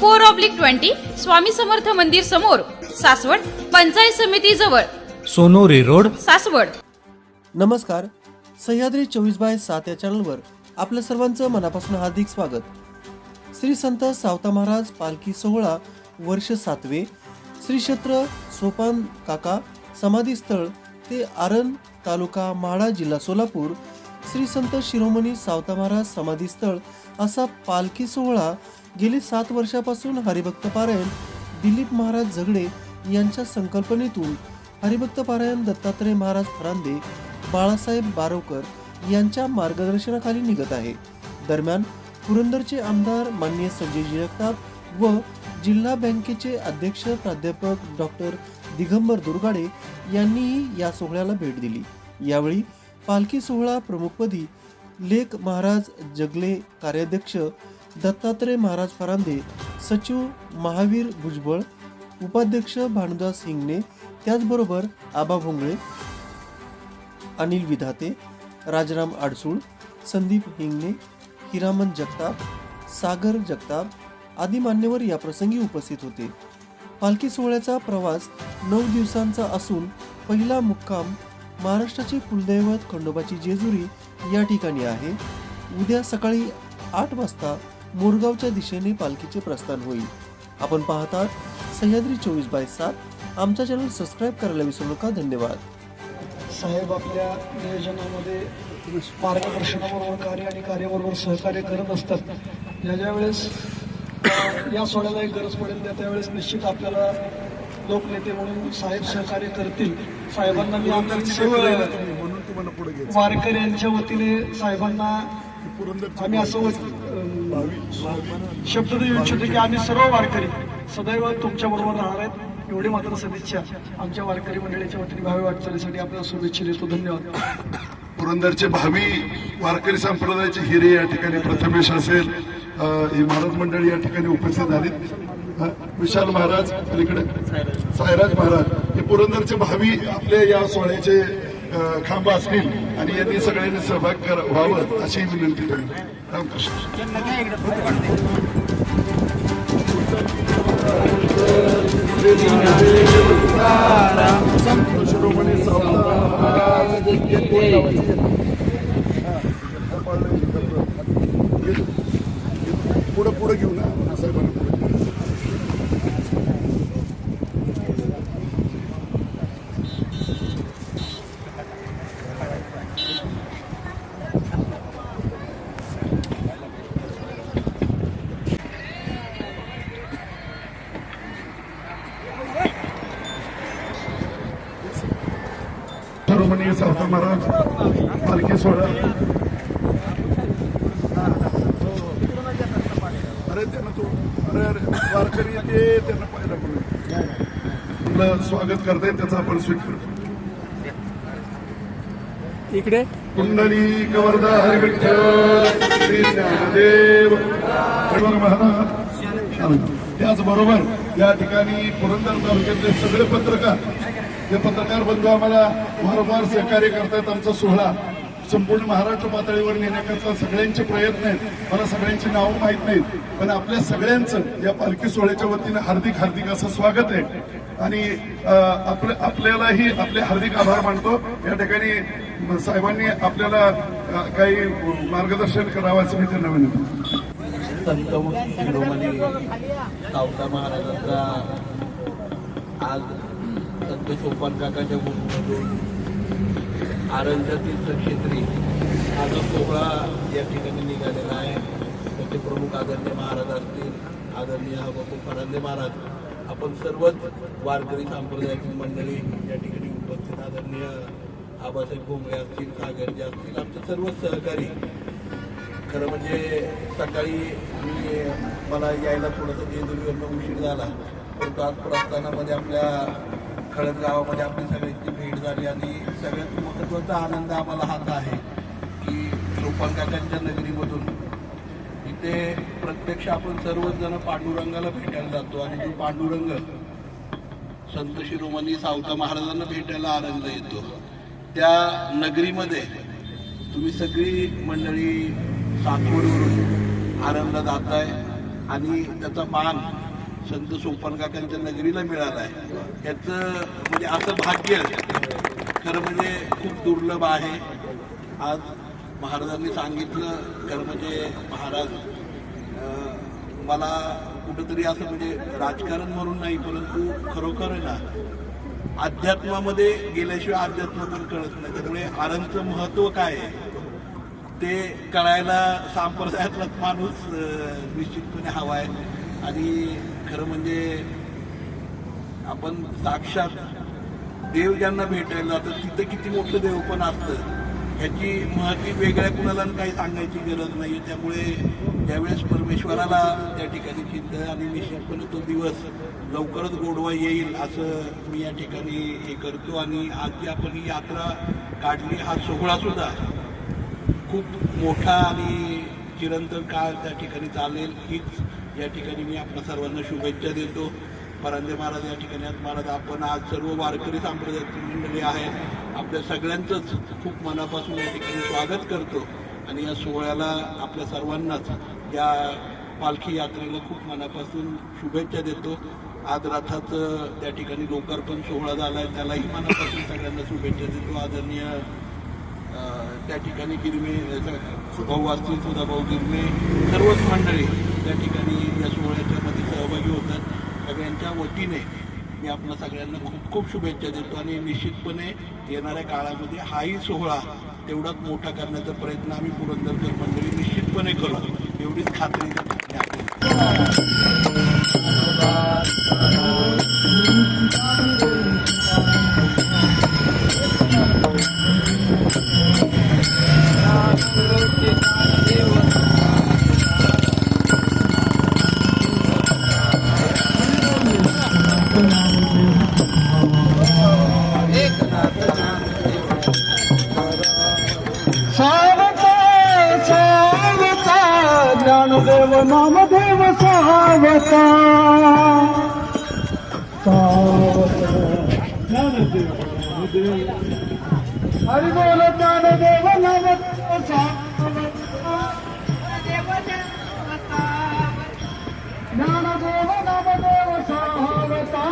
four oblique twenty Swami Samarth मंदिर समोर सासवड पंचायत समिती जवळ. सोनोरी रोड. सासवड. नमस्कार. सह्याद्री चोवीस बाय सात या चॅनलवर आपल्या सर्वांचं मनापासून हार्दिक स्वागत. श्री संत सावता महाराज पालखी सोहळा वर्ष सातवे. श्री क्षेत्र सोपान काका समाधी स्थळ ते आरण तालुका माढा जिल्हा सोलापूर श्री संत शिरोमणी सावता महाराज समाधीस्थळ असा पालखी सोहळा गेली सात वर्षापासून हरिभक्त पारायण दिलीप महाराज झगडे यांच्या संकल्पनेतून. हरिभक्त पारायण दत्तात्रय महाराज फरांदे बाळासाहेब बारोकर यांच्या मार्गदर्शनाखाली निघत आहे. दरम्यान पुरंदरचे आमदार माननीय संजय जगताप व जिल्हा बँकेचे अध्यक्ष प्राध्यापक डॉक्टर दिगंबर दुर्गाडे यांनीही या सोहळ्याला भेट दिली. यावेळी पालखी सोहळा प्रमुखपदी लेख महाराज जगले कार्याध्यक्ष दत्तात्रय महाराज फरांदे सचिव महावीर भुजबळ उपाध्यक्ष भानुदास हिंगणे त्याचबरोबर आबा भोंगळे अनिल विधाते राजराम आडसूळ संदीप हिंगणे हिरामन जगताप सागर जगताप आदी मान्यवर या प्रसंगी उपस्थित होते. पालखी सोहळ्याचा प्रवास नऊ दिवसांचा असून पहिला मुक्काम महाराष्ट्राचे कुलदैवत खंडोबाची जेजुरी या ठिकाणी आहे. उद्या सकाळी आठ वाजता मोरगावच्या दिशेने पालखीचे प्रस्थान होईल. आपण पाहतात सह्याद्री चोवीस बाय सात. आमचा चॅनल सबस्क्राईब करायला विसरू नका. धन्यवाद. साहेब आपल्या नियोजनामध्ये मार्गदर्शनाबरोबर कार्य आणि कार्याबरोबर सहकार्य करत असतात. ज्या ज्या वेळेस या सोहळ्याला एक गरज पडेल त्या त्यावेळेस निश्चित आपल्याला लोकनेते म्हणून साहेब सहकार्य करतील. साहेबांना मी आमच्या सर्व वारकऱ्यांच्या वतीने साहेबांना आम्ही असं शब्द देऊ इच्छितो की आम्ही सर्व वारकरी सदैव तुमच्या बरोबर राहणार आहेत. एवढी मात्र सदिच्छा. आमच्या वारकरी मंडळीच्या वतीने भावी वाटचालीसाठी आपल्याला शुभेच्छा देतो. धन्यवाद. पुरंदरचे भावी वारकरी संप्रदायाचे हिरे या ठिकाणी प्रथमेश असेल ही महाराज मंडळी या ठिकाणी उपस्थित अ, विशाल महाराज अलीकडे. सायराज महाराज हे पुरंदरचे भावी आपले या सोहळ्याचे खांब असतील आणि यांनी सगळ्यांनी सहभाग कर- व्हावं अशी विनंती करेन. रामकृष्ण. शिरोमणी पुढं पुढं घेऊ ना साहेबांना. शिरोमणी सावता महाराज पालखी सोहळा. अरे त्यांना तो अरे अरे वारकरी ते त्यांना पाहिलं म्हणून स्वागत करतायत त्याचा आपण स्वीकार इकडे? कुंडली कवर्धा हरिविठ्ठल श्री ज्ञानदेव. महाराज. त्याचबरोबर या ठिकाणी पुरंदर तालुक्यातले सगळे पत्रकार हे पत्रकार बंधू आम्हाला वारंवार सहकार्य करतात आमचा सोहळा. संपूर्ण महाराष्ट्र पातळीवर नेण्याकरता सगळ्यांचे प्रयत्न आहेत. मला सगळ्यांची नावं माहीत नाहीत. पण आपल्या सगळ्यांचं या पालखी सोहळ्याच्या वतीनं हार्दिक हार्दिक असं स्वागत आहे. आणि आपल्यालाही आपले हार्दिक आभार मानतो. या ठिकाणी साहेबांनी आपल्याला काही मार्गदर्शन करावं असं मी त्यांना विनंती संत शिरोमणी सावता महाराजांचा आज संत सोपान काकाच्या भूमीमधून आरंच्या तीर्थक्षेत्री हा जो सोहळा या ठिकाणी निघालेला आहे. त्याचे प्रमुख आदरणीय महाराज असतील आदरणीय बापू फरांदे महाराज आपण सर्वच वारकरी सांप्रदायिक मंडळी या ठिकाणी उपस्थित आदरणीय आबासाहेब भोंगळे असतील सागरजी असतील आमचे सर्वच सहकारी खरं म्हणजे सकाळी मी मला यायला थोडंसं जेजुरीवरनं उशीर झाला परंतु आज प्रस्थानामध्ये आपल्या खळद गावामध्ये आपली सगळ्यांची भेट झाली आणि सगळ्यात महत्त्वाचा आनंद आम्हाला हाच आहे की सोपान नगरीमधून. इथे प्रत्यक्ष आपण सर्वच जण पांडुरंगाला भेटायला जातो आणि जो पांडुरंग संत शिरोमणी सावता महाराजांना भेटायला आनंद येतो. त्या नगरीमध्ये तुम्ही सगळी मंडळी सातवडवरून आनंद जात आहे आणि त्याचा मान संत सोपान काकांच्या नगरीला मिळाला आहे. याचं म्हणजे असं भाग्य खरं म्हणजे खूप दुर्लभ आहे. आज महाराजांनी सांगितलं खरं म्हणजे महाराज मला कुठंतरी असं म्हणजे राजकारण म्हणून नाही परंतु खरोखर आहे ना अध्यात्मामध्ये गेल्याशिवाय अध्यात्म पण कळत नाही. त्यामुळे आनंदचं महत्त्व काय आहे? ते कळायला सांप्रदायातलाच माणूस निश्चितपणे हवा आहे. आणि खरं म्हणजे आपण साक्षात देव ज्यांना भेटायला जातं तिथं किती मोठं देव पण असतं. ह्याची महती वेगळ्या कुणाला काही सांगायची गरज नाही त्यामुळे ज्यावेळेस परमेश्वराला त्या ठिकाणी चिंत आणि निश्चितपणे तो दिवस लवकरच गोडवा येईल असं मी या ठिकाणी हे करतो. आणि आज जी आपण ही यात्रा काढली हा सोहळा सुद्धा खूप मोठा आणि चिरंतन काळ त्या ठिकाणी चालेल. हीच या ठिकाणी मी आपल्या सर्वांना शुभेच्छा देतो. परांदे महाराज या ठिकाणी आहेत. महाराज आपण आज सर्व वारकरी संप्रदायाची मंडळी आहेत. आपल्या सगळ्यांचंच खूप मनापासून या ठिकाणी स्वागत करतो. आणि या सोहळ्याला आपल्या सर्वांनाच या पालखी यात्रेला खूप मनापासून शुभेच्छा देतो. आज रथाचं त्या ठिकाणी लोकार्पण सोहळा झाला आहे त्यालाही मनापासून सगळ्यांना शुभेच्छा देतो. आदरणीय त्या ठिकाणी गिरमे भाऊ असतील सुद्धा भाऊ गिरमे सर्वच मंडळी त्या ठिकाणी या सोहळ्याच्यामध्ये सहभागी होतात. सगळ्यांच्या वतीने मी आपल्या सगळ्यांना खूप खूप शुभेच्छा देतो आणि निश्चितपणे येणाऱ्या काळामध्ये हाही सोहळा तेवढाच मोठा करण्याचा प्रयत्न आम्ही पुरंदरकर मंडळी निश्चितपणे करू. एवढीच खात्री सावता सावता ज्ञानदेव नामदेव हरि बोल ज्ञानदेव नामदेव सावता